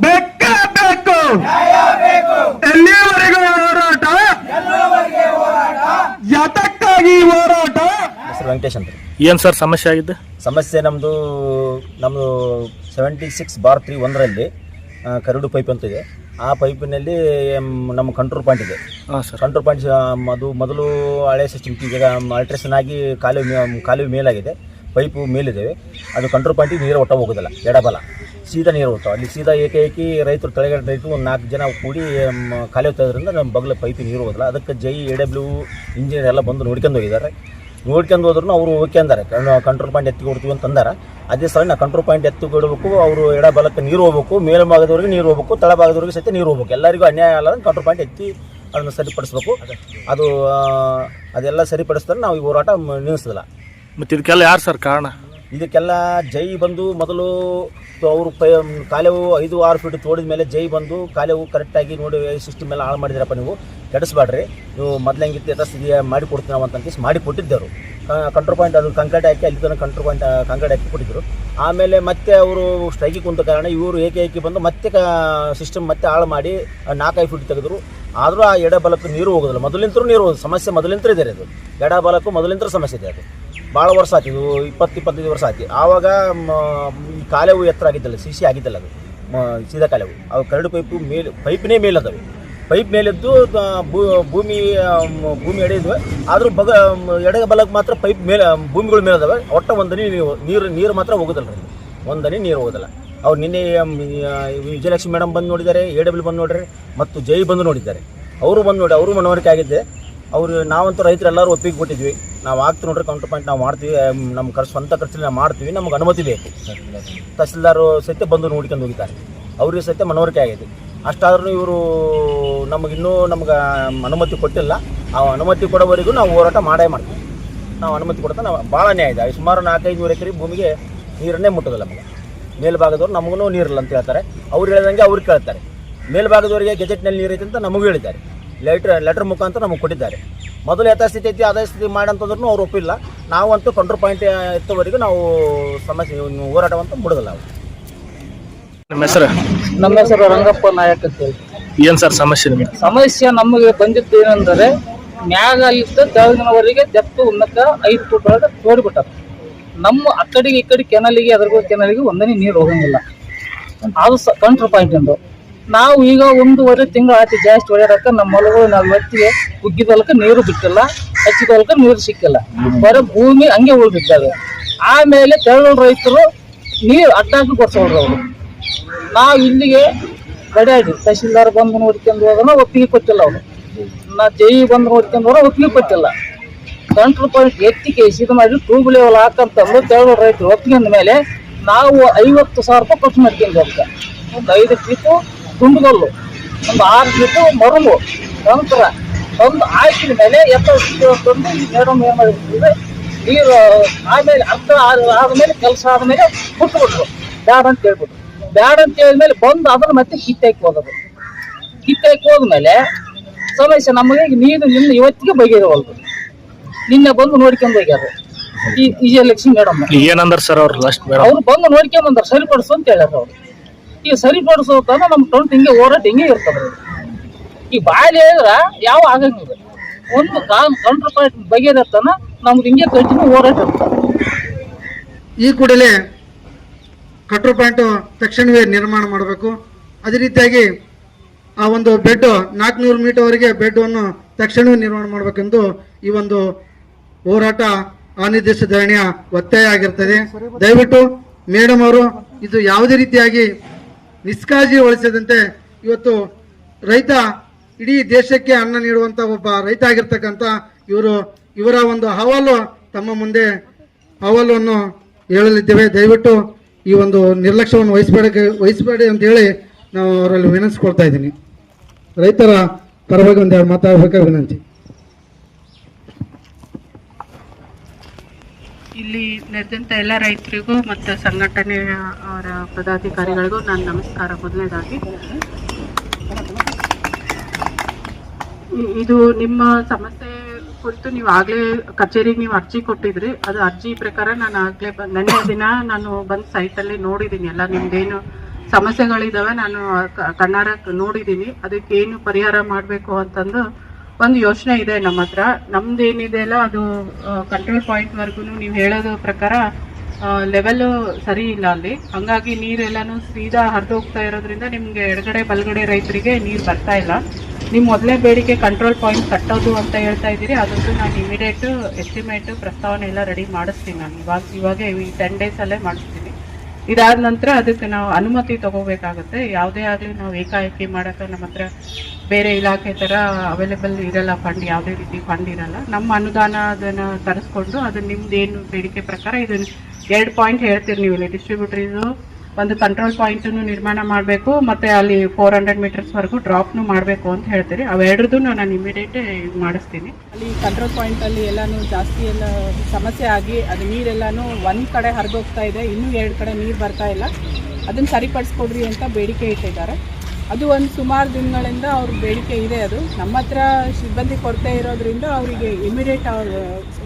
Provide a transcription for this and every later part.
ಬೇಕೇ ಬೇಕು ಎಲ್ಲಿವರೆಗೂ ಹೋರಾಟ? ಯಾತಕ್ಕಾಗಿ ಹೋರಾಟ? ಹೆಸರು ವೆಂಕಟೇಶ್ ಅಂತ. ಏನ್ ಸರ್ ಸಮಸ್ಯೆ ಆಗಿದೆ ಸಮಸ್ಯೆ ನಮ್ಮದು ನಮ್ಮದು ಸೆವೆಂಟಿ ಸಿಕ್ಸ್ ಬಾರ್ ತ್ರೀ ಒಂದರಲ್ಲಿ ಕರಡು ಪೈಪ್ ಅಂತ ಇದೆ. ಆ ಪೈಪಿನಲ್ಲಿ ನಮ್ಮ ಕಂಟ್ರೋಲ್ ಪಾಯಿಂಟ್ ಇದೆ. ಹಾಂ ಸರ್ ಕಂಟ್ರೋಲ್ ಪಾಯಿಂಟ್ ಅದು ಮೊದಲು ಹಳೆ ಸಿಸ್ಟಮ್ ಈಗ ಅಲ್ಟ್ರೇಷನ್ ಆಗಿ ಕಾಲುವೆ ಮೇ- ಕಾಲುವೆ ಮೇಲಾಗಿದೆ. ಪೈಪು ಮೇಲಿದ್ದೇವೆ. ಅದು ಕಂಟ್ರೋಲ್ ಪಾಯಿಂಟಿಗೆ ನೀರು ಒಟ್ಟ ಹೋಗೋದಿಲ್ಲ. ಎಡಬಲ. ಸೀದಾ ನೀರು ಹೋಗ್ತಾವೆ. ಅಲ್ಲಿ ಸೀದಾ ಏಕೈಕಿ ರೈತರು ತಳೆಗಡೆ ರೈತರು ಒಂದು ನಾಲ್ಕು ಜನ ಕೂಡಿ ಖಾಲಿ ಕಾಲುವೆ ತೆಗೆದ್ರಿಂದ ನಮ್ಮ ಬಗ್ಲ ಪೈಪಿಗೆ ನೀರು ಹೋಗೋದಿಲ್ಲ. ಅದಕ್ಕೆ ಜೈ ಎ ಡಬ್ಲ್ಯೂ ಇಂಜಿನಿಯರ್ ಎಲ್ಲ ಬಂದು ನೋಡ್ಕೊಂಡು ಹೋಗಿದ್ದಾರೆ. ನೋಡ್ಕೊಂಡು ಹೋದ್ರು ಅವರು ಓಕೆ ಅಂದಾರೆ. ಕಂಟ್ರೋಲ್ ಪಾಯಿಂಟ್ ಎತ್ತಿ ಕೊಡ್ತೀವಿ ಅಂತ ಅಂದಾರ. ಅದೇ ಸಲ ಕಂಟ್ರೋಲ್ ಪಾಯಿಂಟ್ ಎತ್ತಿ ಕೊಡಬೇಕು, ಅವರು ಎಡಬಲಕ್ಕೆ ನೀರು ಹೋಗ್ಬೇಕು, ಮೇಲ್ಭಾಗದವರೆಗೆ ನೀರು ಹೋಗ್ಬೇಕು, ತಳಭಾಗದವರೆಗೆ ಸಹಿತ ನೀರು ಹೋಗ್ಬೇಕು. ಎಲ್ಲರಿಗೂ ಅನ್ಯಾಯ ಅಲ್ಲ ಕಂಟ್ರೋಲ್ ಪಾಯಿಂಟ್ ಎತ್ತಿ ಅದನ್ನು ಸರಿಪಡಿಸ್ಬೇಕು. ಅದು ಅದೆಲ್ಲ ಸರಿಪಡಿಸಿದ್ರೆ ನಾವು ಈ ಹೋರಾಟ ನಿಲ್ಲಿಸೋದಿಲ್ಲ. ಮತ್ತೆ ಇದಕ್ಕೆಲ್ಲ ಯಾರು ಸರ್ ಕಾರಣ? ಇದಕ್ಕೆಲ್ಲ ಜೈ ಬಂದು ಮೊದಲು ಅವರು ಪ ಕಾಲೆವು ಐದು ಆರು ಫೀಟ್ ತೋಡಿದ ಮೇಲೆ ಜೈ ಬಂದು ಕಾಲೆವು ಕರೆಕ್ಟಾಗಿ ನೋಡಿ ಸಿಸ್ಟಮ್ ಎಲ್ಲ ಹಾಳು ಮಾಡಿದಿರಪ್ಪ ನೀವು. ಕೆಡಿಸ್ಬೇಡ್ರಿ. ನೀವು ಮೊದಲಂಗಿತ್ತು ಯಥಾಸ್ಥಿತಿ ಮಾಡಿ ಕೊಡ್ತೀವಿ ನಾವು ಅಂತ ಮಾಡಿ ಕೊಟ್ಟಿದ್ದರು ಕಂಟ್ರೋಲ್ ಪಾಯಿಂಟ್ ಅದು ಕಂಕ್ರೀಟ್ ಹಾಕಿ ಅಲ್ಲಿ ತನಕ ಕಂಟ್ರೋಲ್ ಪಾಯಿಂಟ್ ಕಂಕ್ರೀಟ್ ಹಾಕಿ ಕೊಟ್ಟಿದ್ದರು. ಆಮೇಲೆ ಮತ್ತೆ ಅವರು ಸ್ಟ್ರೈಕಿಗೆ ಕುಂತ ಕಾರಣ ಇವರು ಏಕೆ ಏಕೆ ಬಂದು ಮತ್ತೆ ಸಿಸ್ಟಮ್ ಮತ್ತೆ ಹಾಳು ಮಾಡಿ ನಾಲ್ಕೈದು ಫೀಟ್ ತೆಗೆದ್ರು. ಆದರೂ ಆ ಎಡಬಲಕ್ಕೆ ನೀರು ಹೋಗೋದಿಲ್ಲ. ಮೊದಲಿಂತರೂ ನೀರು ಸಮಸ್ಯೆ ಮೊದಲಿಂತ್ರ ಇದೆ ಅದು. ಎಡಬಲಕ್ಕೂ ಮೊದಲಿಂತ್ರ ಸಮಸ್ಯೆ ಇದೆ ಅದು. ಭಾಳ ವರ್ಷ ಆಯ್ತು, ಇದು ಇಪ್ಪತ್ತು, ಇಪ್ಪತ್ತೈದು ವರ್ಷ ಆಯ್ತು. ಆವಾಗ ಈ ಕಾಲೇವು ಎತ್ತರ ಆಗಿದ್ದಲ್ಲ ಸಿ ಸಿ ಆಗಿದ್ದಲ್ಲ ಅದು. ಸೀದಾ ಕಾಲೇವು. ಅವು ಕರಡು ಪೈಪು ಮೇಲೆ, ಪೈಪ್ನೇ ಮೇಲೆ ಪೈಪ್ ಮೇಲಿದ್ದು ಭೂಮಿ ಭೂಮಿ ಎಡೆಯಿದ್ವು ಆದರೂ ಬಗ, ಎಡಗ ಎಡ ಬಲಕ್ಕೆ ಮಾತ್ರ ಪೈಪ್ ಮೇಲೆ, ಭೂಮಿಗಳ ಮೇಲೆ ಅದಾವೆ ಒಟ್ಟ ಒಂದನಿ ನೀರು ನೀರು ಮಾತ್ರ ಹೋಗೋದಲ್ಲ ರೀ. ಒಂದನಿ ನೀರು ಹೋಗೋದಲ್ಲ. ಅವ್ರು ನಿನ್ನೆ ವಿಜಯಲಕ್ಷ್ಮಿ ಮೇಡಮ್ ಬಂದು ನೋಡಿದ್ದಾರೆ, ಎ ಡಬ್ಲ್ಯೂ ಬಂದು ನೋಡ್ರಿ ಮತ್ತು ಜೈ ಬಂದು ನೋಡಿದ್ದಾರೆ. ಅವರು ಬಂದು ನೋಡಿ, ಅವರು ಮನವರಿಕೆ ಆಗಿದೆ ಅವರು ನಾವಂತೂ ರೈತರೆಲ್ಲರೂ ಒಪ್ಪಿಗೆ ಕೊಟ್ಟಿದ್ವಿ. ನಾವು ಆಗ್ತೀವಿ ನೋಡ್ರಿ ಕೌಂಟರ್ ಪಾಯಿಂಟ್ ನಾವು ಮಾಡ್ತೀವಿ ನಮ್ಮ ಖರ್ಚು ಸ್ವಂತ ಖರ್ಚಲ್ಲಿ ನಾವು ಮಾಡ್ತೀವಿ, ನಮ್ಗೆ ಅನುಮತಿ ಬೇಕು. ತಹಸೀಲ್ದಾರು ಸಹಿತ ಬಂದು ನೋಡ್ಕೊಂಡು ಹೋಗಿದ್ದಾರೆ. ಅವ್ರಿಗೆ ಸಹಿತ ಮನವರಿಕೆ ಆಗಿದೆ. ಅಷ್ಟಾದ್ರೂ ಇವರು ನಮಗಿನ್ನೂ ನಮ್ಗೆ ಅನುಮತಿ ಕೊಟ್ಟಿಲ್ಲ. ಆ ಅನುಮತಿ ಕೊಡೋವರೆಗೂ ನಾವು ಹೋರಾಟ ಮಾಡೇ ಮಾಡ್ತೀವಿ. ನಾವು ಅನುಮತಿ ಕೊಡ್ತಾ ನಾವು ಭಾಳ ನ್ಯಾಯ ಇದೆ. ಸುಮಾರು ನಾಲ್ಕೈದು ನೂರು ಎಕರೆ ಭೂಮಿಗೆ ನೀರನ್ನೇ ಮುಟ್ಟೋದಿಲ್ಲ ನಮಗೆ. ಮೇಲ್ಭಾಗದವ್ರು ನಮಗೂ ನೀರಿಲ್ಲ ಅಂತ ಹೇಳ್ತಾರೆ. ಅವ್ರು ಹೇಳ್ದಂಗೆ ಅವ್ರು ಕೇಳ್ತಾರೆ. ಮೇಲ್ಭಾಗದವರಿಗೆ ಗೆಜೆಟ್ನಲ್ಲಿ ನೀರೈತೆ ಅಂತ ನಮಗೂ ಹೇಳಿದ್ದಾರೆ. ಲೆಟ್ರ್ ಲೆಟರ್ ಮುಖಾಂತರ ನಮಗೆ ಕೊಟ್ಟಿದ್ದಾರೆ. ಮೊದಲು ಯಥಾಸ್ಥಿತಿ ಐತಿ ಅದೇ ಸ್ಥಿತಿ ಮಾಡಂತಂದ್ರೂ ಅವ್ರು ಒಪ್ಪಿಲ್ಲ. ನಾವಂತೂ ಕಂಟ್ರೋಲ್ ಪಾಯಿಂಟ್ ಇತ್ತವರೆಗೂ ನಾವು ಸಮಸ್ಯೆ ಹೋರಾಟವಂತ ಬಿಡೋದಿಲ್ಲ ನಾವು. ನಿಮ್ಮ ಹೆಸರು? ನಮ್ಮ ಹೆಸರು ರಂಗಪ್ಪ ನಾಯಕ್ ಅಂತ ಹೇಳಿ ಏನ್ ಸರ್ ಸಮಸ್ಯೆ ನಿಮಗೆ? ಸಮಸ್ಯೆ ನಮಗೆ ಬಂದಿದ್ದು ಏನಂದರೆ ಮ್ಯಾಗ ಅಲ್ಲಿದ್ದ ತೆಳಗಿನವರೆಗೆ ದೆಪ್ತು ಉನ್ನತ ಐದು ಫುಟ್ ಒಳಗೆ ತೋಡಿಬಿಟ್ಟಾರ ನಮ್ಮ ಆ ಕಡೆಗೆ ಈ ಕಡೆ ಕೆನಲಿಗೆ ಅದ್ರಿಗೂ ಕೆನಲಿಗೆ ಒಂದನೇ ನೀರು ಹೋಗಂಗಿಲ್ಲ. ಅದು ಸ ಕಂಟ್ರೋಲ್ ಪಾಯಿಂಟ್ ಎಂದು. ನಾವು ಈಗ ಒಂದೂವರೆ ತಿಂಗಳು ಆಯ್ತು ಜಾಸ್ತಿ ಹೊಡೆಯೋದಕ್ಕೆ ನಮ್ಮ ಹೊಲಗಳು ನಾವು ಇವತ್ತಿಗೆ ಉಗ್ಗಿದ ಹೊಲಕ್ಕೆ ನೀರು ಬಿಟ್ಟಿಲ್ಲ ಹಚ್ಚಿದ ಹೊಲಕ್ಕೆ ನೀರು ಸಿಕ್ಕಿಲ್ಲ. ಬರೀ ಭೂಮಿ ಹಂಗೆ ಉಳಿದಿದ್ದಾವೆ ಆಮೇಲೆ ತೆರಳು ರೈತರು ನೀರು ಅಡ್ಡಾಕಿ ಕೊಡ್ಸೋರು ಅವರು. ನಾವು ಇಲ್ಲಿಗೆ ಗಡಿಯಾಡಿ, ತಹಶೀಲ್ದಾರ್ ಬಂದು ನೋಡ್ಕೊಂಡು ಹೋದ್ರೆ ಒಪ್ಪಿಗೆ ಕೊಟ್ಟಿಲ್ಲ ಅವರು. ನಾ ಜೈ ಬಂದು ನೋಡ್ಕೊಂಡು ಹೋದ್ರೆ ಒಪ್ಪಿಗೆ ಕೊಟ್ಟಿಲ್ಲ. ಕಂಟ್ರೋಲ್ ಪಾಯಿಂಟ್ ಎತ್ತಿ ಕೇಸಿ ಇದು ಮಾಡಿ ಟ್ಯೂಬ್ ಲೆವೆಲ್ ಹಾಕಂತಂದು ತೆರಳು ರೈತರು ಒಪ್ಕೊಂಡ ಮೇಲೆ ನಾವು ಐವತ್ತು ಸಾವಿರ ರೂಪಾಯಿ ಖರ್ಚು ಮಾಡ್ಕೊಂಡು ಹೋಗ್ತಾ ಒಂದು ಐದು ಫೀಟು ತುಂಡುಗಲ್ಲು. ಒಂದು ಆರು ಫೀಟು ಮರಳು. ನಂತರ ಒಂದು ಹಾಕಿದ ಮೇಲೆ ಎತ್ತ ತಂದು ಮೇಡಮ್ ಏನು ನೀರು ಆಮೇಲೆ ಅರ್ಧ ಆದಮೇಲೆ ಆದ್ಮೇಲೆ ಕೆಲಸ ಆದಮೇಲೆ ಬಿಟ್ಬಿಟ್ರು ಬ್ಯಾಡ ಅಂತ ಹೇಳ್ಬಿಟ್ರು. ಬ್ಯಾಡ ಅಂತ ಹೇಳಿದ್ಮೇಲೆ ಬಂದು ಅದನ್ನ ಮತ್ತೆ ಕಿತ್ತಾಕಿ ಹೋಗೋದು ಕಿತ್ತಾಕಿ ಹೋದ್ಮೇಲೆ ಸಮಸ್ಯೆ ನಮಗೆ ನೀರು ನಿನ್ನ ಇವತ್ತಿಗೆ ಬಗೆಹರಿವಲ್ದು ನಿನ್ನೆ ಬಂದು ನೋಡ್ಕೊಂಡು ಹೋಗ್ಯಾರ. ಈ ವಿಜಯಲಕ್ಷ್ಮಿ ಮೇಡಮ್. ಏನಂದ್ರ ಸರ್ ಅವ್ರು ಲಾಸ್ಟ್ ಅವ್ರು ಬಂದು ನೋಡ್ಕೊಂಡ್ ಬಂದಾರ. ಸರಿಪಡಿಸು ಅಂತ ಹೇಳ್ಯಾರ ಅವ್ರು. ಈಗ ಸರಿಪಡಿಸೋ ತನ ನಮ್ಮ ಟೊಂಟ್ ಹಿಂಗೆ ಹೋರಾಟ ಹಿಂಗೆ ಇರ್ತದ. ಈ ಬಾಯಲ್ಲಿ ಹೇಳಿದ್ರೆ ಯಾವ ಆಗಂಗಿಲ್ಲ. ಒಂದು ಕೌಂಟರ್ ಪಾಯಿಂಟ್ ಬಗೆಹರತನ ನಮ್ದು ಹಿಂಗೆ ಕಂಟಿನ್ಯೂ ಹೋರಾಟ ಇರ್ತದೆ. ಈ ಕೂಡಲೇ ಕಟ್ರೋ ಪಾಯಿಂಟ್ ತಕ್ಷಣವೇ ನಿರ್ಮಾಣ ಮಾಡಬೇಕು. ಅದೇ ರೀತಿಯಾಗಿ ಆ ಒಂದು ಬೆಡ್ ನಾಲ್ಕುನೂರು ಮೀಟರ್ವರೆಗೆ ಬೆಡ್ಡನ್ನು ತಕ್ಷಣವೇ ನಿರ್ಮಾಣ ಮಾಡಬೇಕೆಂದು ಈ ಒಂದು ಹೋರಾಟ ಅನಿರ್ದಿಷ್ಟ ಧರಣಿಯ ಒತ್ತಾಯ ಆಗಿರ್ತದೆ. ದಯವಿಟ್ಟು ಮೇಡಮ್ ಅವರು, ಇದು ಯಾವುದೇ ರೀತಿಯಾಗಿ ನಿಷ್ಕಾಳಜಿ ವಹಿಸದಂತೆ ಇವತ್ತು ರೈತ ಇಡೀ ದೇಶಕ್ಕೆ ಅನ್ನ ನೀಡುವಂತ ಒಬ್ಬ ರೈತ ಆಗಿರ್ತಕ್ಕಂಥ ಇವರು ಇವರ ಒಂದು ಅಹವಾಲು ತಮ್ಮ ಮುಂದೆ ಅಹವಾಲನ್ನು ಹೇಳಲಿದ್ದೇವೆ. ದಯವಿಟ್ಟು ಈ ಒಂದು ನಿರ್ಲಕ್ಷ್ಯವನ್ನು ವಹಿಸಬೇಡ ವಹಿಸ್ಬೇಡಿ ಅಂತ ಹೇಳಿ ನಾವು ಅವರಲ್ಲಿ ವಿನಂತಿಸ್ಕೊಳ್ತಾ ಇದ್ದೀನಿ. ರೈತರ ಪರವಾಗಿ ಒಂದೆರಡು ಮಾತಾಡಬೇಕಾದ ವಿನಂತಿ. ಇಲ್ಲಿ ನೆರೆದಂಥ ಎಲ್ಲ ರೈತರಿಗೂ ಮತ್ತು ಸಂಘಟನೆ ಅವರ ಪದಾಧಿಕಾರಿಗಳಿಗೂ ನಾನು ನಮಸ್ಕಾರ ಮೊದಲನೇದಾಗಿ. ಇದು ನಿಮ್ಮ ಸಮಸ್ಯೆ ಕುರಿತು ನೀವು ಆಗಲೇ ಕಚೇರಿಗೆ ನೀವು ಅರ್ಜಿ ಕೊಟ್ಟಿದ್ರಿ. ಅದು ಅರ್ಜಿ ಪ್ರಕಾರ ನಾನು ಆಗಲೇ ಬಂದು ನೆನ್ನೆ ದಿನ ನಾನು ಬಂದು ಸೈಟಲ್ಲಿ ನೋಡಿದ್ದೀನಿ ಎಲ್ಲ. ನಿಮ್ದೇನು ಸಮಸ್ಯೆಗಳಿದಾವೆ ನಾನು ಕಣ್ಣಾರ ಅದಕ್ಕೆ ಏನು ಪರಿಹಾರ ಮಾಡಬೇಕು ಅಂತಂದು ಒಂದು ಯೋಚನೆ ಇದೆ ನಮ್ಮ ಹತ್ರ. ನಮ್ದು ಏನಿದೆ ಅಲ್ಲ, ಅದು ಕಂಟ್ರೋಲ್ ಪಾಯಿಂಟ್ವರೆಗೂ ನೀವು ಹೇಳೋದು ಪ್ರಕಾರ ಲೆವೆಲ್ ಸರಿ ಇಲ್ಲ ಅಲ್ಲಿ. ಹಂಗಾಗಿ ನೀರೆಲ್ಲಾನು ಸೀದಾ ಹರಿದು ಹೋಗ್ತಾ ಇರೋದ್ರಿಂದ ನಿಮ್ಗೆ ಎಡಗಡೆ, ಬಲಗಡೆ ರೈತರಿಗೆ ನೀರು ಬರ್ತಾ ಇಲ್ಲ. ನಿಮ್ಮ ಮೊದಲೇ ಬೇಡಿಕೆ ಕಂಟ್ರೋಲ್ ಪಾಯಿಂಟ್ ಕಟ್ಟೋದು ಅಂತ ಹೇಳ್ತಾ ಇದ್ದೀರಿ. ಅದೊಂದು ನಾನು ಇಮಿಡಿಯೇಟ್ ಎಸ್ಟಿಮೇಟ್ ಪ್ರಸ್ತಾವನೆ ಎಲ್ಲ ರೆಡಿ ಮಾಡಿಸ್ತೀನಿ ನಾನು. ಇವಾಗ ಇವಾಗ ಈ ಟೆನ್ ಡೇಸಲ್ಲೇ ಮಾಡಿಸ್ತೀನಿ. ಇದಾದ ನಂತರ ಅದಕ್ಕೆ ನಾವು ಅನುಮತಿ ತಗೋಬೇಕಾಗುತ್ತೆ. ಯಾವುದೇ ಆಗಲಿ ನಾವು ಏಕಾಏಕಿ ಮಾಡೋಕ್ಕೆ ನಮ್ಮ ಹತ್ರ ಬೇರೆ ಇಲಾಖೆ ಥರ ಅವೈಲೇಬಲ್ ಇರಲ್ಲ ಫಂಡ್ ಯಾವುದೇ ರೀತಿ ಫಂಡ್ ಇರಲ್ಲ. ನಮ್ಮ ಅನುದಾನ ಅದನ್ನು ತರಿಸ್ಕೊಂಡು ಅದು ನಿಮ್ದು ಏನು ಬೇಡಿಕೆ ಪ್ರಕಾರ ಇದನ್ನು ಎರಡು ಪಾಯಿಂಟ್ ಹೇಳ್ತೀರಿ ನೀವು ಇಲ್ಲಿ. ಡಿಸ್ಟ್ರಿಬ್ಯೂಟ್ರಿದು ಒಂದು ಕಂಟ್ರೋಲ್ ಪಾಯಿಂಟನ್ನು ನಿರ್ಮಾಣ ಮಾಡಬೇಕು, ಮತ್ತೆ ಅಲ್ಲಿ ಫೋರ್ ಹಂಡ್ರೆಡ್ ಮೀಟರ್ಸ್ವರೆಗೂ ಡ್ರಾಪ್ನು ಮಾಡಬೇಕು ಅಂತ ಹೇಳ್ತೀರಿ. ಅವೆರಡ್ರದ್ದು ನಾನು ಇಮಿಡಿಯೇಟ್ ಮಾಡಿಸ್ತೀನಿ. ಅಲ್ಲಿ ಕಂಟ್ರೋಲ್ ಪಾಯಿಂಟಲ್ಲಿ ಎಲ್ಲಾನು ಜಾಸ್ತಿ ಎಲ್ಲ ಸಮಸ್ಯೆ ಆಗಿ ಅದು ನೀರೆಲ್ಲಾನು ಒಂದು ಕಡೆ ಹರಿದೋಗ್ತಾ ಇದೆ, ಇನ್ನೂ ಎರಡು ಕಡೆ ನೀರು ಬರ್ತಾ ಇಲ್ಲ. ಅದನ್ನು ಸರಿಪಡಿಸ್ಕೊಡ್ರಿ ಅಂತ ಬೇಡಿಕೆ ಇಟ್ಟಿದ್ದಾರೆ. ಅದು ಒಂದು ಸುಮಾರು ದಿನಗಳಿಂದ ಅವ್ರ ಬೇಡಿಕೆ ಇದೆ ಅದು. ನಮ್ಮ ಹತ್ರ ಸಿಬ್ಬಂದಿ ಕೊರತೆ ಇರೋದ್ರಿಂದ ಅವರಿಗೆ ಇಮಿಡಿಯೇಟ್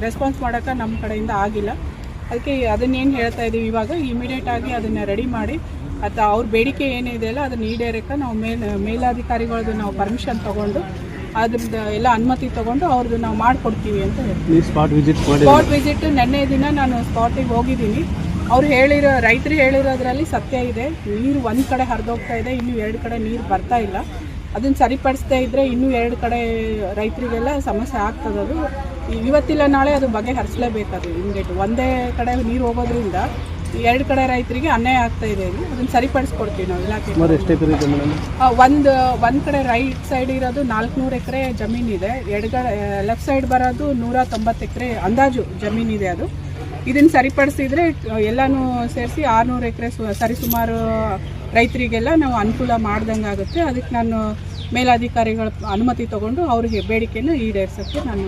ರೆಸ್ಪಾನ್ಸ್ ಮಾಡೋಕ್ಕೆ ನಮ್ಮ ಕಡೆಯಿಂದ ಆಗಿಲ್ಲ. ಅದಕ್ಕೆ ಅದನ್ನೇನು ಹೇಳ್ತಾ ಇದ್ದೀವಿ ಇವಾಗ ಇಮಿಡಿಯೇಟ್ ಆಗಿ ಅದನ್ನು ರೆಡಿ ಮಾಡಿ ಅಥವಾ ಅವ್ರ ಬೇಡಿಕೆ ಏನಿದೆ ಅಲ್ಲ ಅದನ್ನ ಈಡೇರಕ್ಕೆ ನಾವು ಮೇಲ್ ಮೇಲಾಧಿಕಾರಿಗಳದ್ದು ನಾವು ಪರ್ಮಿಷನ್ ತೊಗೊಂಡು ಅದ್ರದ್ದು ಎಲ್ಲ ಅನುಮತಿ ತೊಗೊಂಡು ಅವ್ರದ್ದು ನಾವು ಮಾಡಿಕೊಡ್ತೀವಿ ಅಂತ ಹೇಳ್ತೀವಿ. ಸ್ಪಾಟ್ ವಿಸಿಟ್ ನೆನ್ನೆ ದಿನ ನಾನು ಸ್ಪಾಟಿಗೆ ಹೋಗಿದ್ದೀನಿ. ಅವ್ರು ಹೇಳಿರೋ ರೈತರು ಹೇಳಿರೋದ್ರಲ್ಲಿ ಸತ್ಯ ಇದೆ. ನೀರು ಒಂದು ಕಡೆ ಹರಿದೋಗ್ತಾ ಇದೆ ಇನ್ನೂ ಎರಡು ಕಡೆ ನೀರು ಬರ್ತಾ ಇಲ್ಲ. ಅದನ್ನು ಸರಿಪಡಿಸ್ತಾ ಇದ್ದರೆ ಇನ್ನೂ ಎರಡು ಕಡೆ ರೈತರಿಗೆಲ್ಲ ಸಮಸ್ಯೆ ಆಗ್ತದದು ಇವತ್ತಿಲ್ಲ ನಾಳೆ ಅದು ಬಗೆಹರಿಸಲೇಬೇಕು ಅದು ಇಮ್ಮಿಡಿಯೇಟ್ ಒಂದೇ ಕಡೆ ನೀರು ಹೋಗೋದ್ರಿಂದ ಎರಡು ಕಡೆ ರೈತರಿಗೆ ಅನ್ಯಾಯ ಆಗ್ತಾ ಇದೆ ಇಲ್ಲಿ ಅದನ್ನು ಸರಿಪಡಿಸ್ಕೊಡ್ತೀವಿ ನಾವು ಇಲಾಖೆ ಒಂದು ಒಂದು ಕಡೆ ರೈಟ್ ಸೈಡ್ ಇರೋದು ನಾಲ್ಕುನೂರು ಎಕರೆ ಜಮೀನಿದೆ. ಎಡಗಡೆ ಲೆಫ್ಟ್ ಸೈಡ್ ಬರೋದು ನೂರ ತೊಂಬತ್ತು ಎಕರೆ ಅಂದಾಜು ಜಮೀನಿದೆ ಅದು. ಇದನ್ನು ಸರಿಪಡಿಸಿದರೆ ಎಲ್ಲಾನು ಸೇರಿಸಿ ಆರುನೂರು ಎಕರೆ ಸರಿಸುಮಾರು ರೈತರಿಗೆಲ್ಲ ನಾವು ಅನುಕೂಲ ಮಾಡ್ದಂಗೆ ಆಗುತ್ತೆ ಅದಕ್ಕೆ ನಾನು ಮೇಲಾಧಿಕಾರಿಗಳ ಅನುಮತಿ ತಗೊಂಡು ಅವ್ರಿಗೆ ಬೇಡಿಕೆನ ಈಡೇರಿಸೋಕ್ಕೆ ನಾನು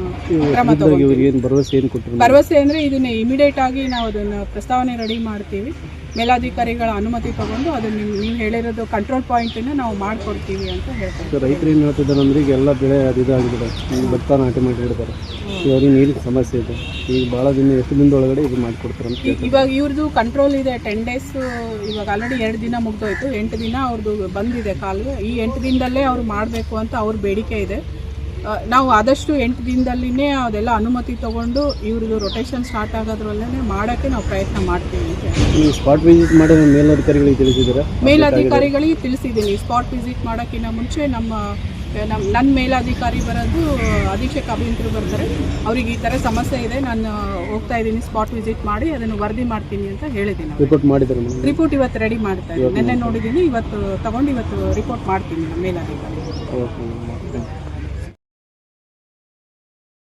ಕ್ರಮ ತಗೊಂಡು ಭರವಸೆ ಅಂದರೆ ಇದನ್ನ ಇಮಿಡಿಯೇಟ್ ಆಗಿ ನಾವು ಅದನ್ನು ಪ್ರಸ್ತಾವನೆ ರೆಡಿ ಮಾಡ್ತೀವಿ. ಮೇಲಾಧಿಕಾರಿಗಳ ಅನುಮತಿ ತಗೊಂಡು ಅದು ನೀವು ನೀವು ಹೇಳಿರೋದು ಕಂಟ್ರೋಲ್ ಪಾಯಿಂಟನ್ನು ನಾವು ಮಾಡಿಕೊಡ್ತೀವಿ ಅಂತ ಹೇಳ್ತಾರೆ. ರೈತರು ಏನು ಹೇಳ್ತಿದ್ದಾರೆ ಅಂದ್ರೆ ಈಗ ಎಲ್ಲ ಬೆಳೆ ಅದು ಇದಾಗಿದೆ. ಈಗ ಭತ್ತ ನಾಟಿ ಮಾಡಿ ಅವ್ರಿಗೆ ನೀರಿನ ಸಮಸ್ಯೆ ಇದೆ. ಈಗ ಭಾಳ ದಿನ ಎಷ್ಟು ದಿನದೊಳಗಡೆ ಇದು ಮಾಡ್ಕೊಡ್ತಾರೆ ಅಂತ ಇವಾಗ ಇವ್ರದ್ದು ಕಂಟ್ರೋಲ್ ಇದೆ ಟೆನ್ ಡೇಸ್ ಇವಾಗ ಆಲ್ರೆಡಿ ಎರಡು ದಿನ ಮುಗ್ದೋಯ್ತು. ಎಂಟು ದಿನ ಅವ್ರದ್ದು ಬಂದಿದೆ ಕಾಲು ಈ ಎಂಟು ದಿನದಲ್ಲೇ ಅವ್ರು ಮಾಡಬೇಕು ಅಂತ ಅವ್ರ ಬೇಡಿಕೆ ಇದೆ. ನಾವು ಆದಷ್ಟು ಎಂಟು ದಿನದಲ್ಲಿನೇ ಅದೆಲ್ಲ ಅನುಮತಿ ತಗೊಂಡು ಇವ್ರದ್ದು ರೊಟೇಷನ್ ಸ್ಟಾರ್ಟ್ ಆಗೋದ್ರಲ್ಲೇ ಮಾಡೋಕ್ಕೆ ನಾವು ಪ್ರಯತ್ನ ಮಾಡ್ತೀವಿ ಸ್ಪಾಟ್ ವಿಸಿಟ್ ಮಾಡಿದ ಮೇಲಧಿಕಾರಿಗಳಿಗೆ ತಿಳಿಸಿದ್ದೀರಾ? ಮೇಲಾಧಿಕಾರಿಗಳಿಗೆ ತಿಳಿಸಿದ್ದೀನಿ. ಸ್ಪಾಟ್ ವಿಸಿಟ್ ಮಾಡೋಕ್ಕಿಂತ ಮುಂಚೆ ನಮ್ಮ ನಮ್ಮ ನನ್ನ ಮೇಲಾಧಿಕಾರಿ ಬರೋದು ಅಧೀಕ್ಷಕ ಅಭಿಯಂತರು ಬರ್ತಾರೆ. ಅವ್ರಿಗೆ ಈ ಥರ ಸಮಸ್ಯೆ ಇದೆ. ನಾನು ಹೋಗ್ತಾ ಇದ್ದೀನಿ ಸ್ಪಾಟ್ ವಿಸಿಟ್ ಮಾಡಿ ಅದನ್ನು ವರದಿ ಮಾಡ್ತೀನಿ ಅಂತ ಹೇಳಿದ್ದೀನಿ. ರಿಪೋರ್ಟ್ ಮಾಡಿದ್ರು ರಿಪೋರ್ಟ್ ಇವತ್ತು ರೆಡಿ ಮಾಡ್ತಾ ಇದ್ದೀನಿ. ನೆನ್ನೆ ನೋಡಿದ್ದೀನಿ. ಇವತ್ತು ತಗೊಂಡು ಇವತ್ತು ರಿಪೋರ್ಟ್ ಮಾಡ್ತೀನಿ ನಮ್ಮ ಮೇಲಾಧಿಕಾರಿ. ಓಕೆ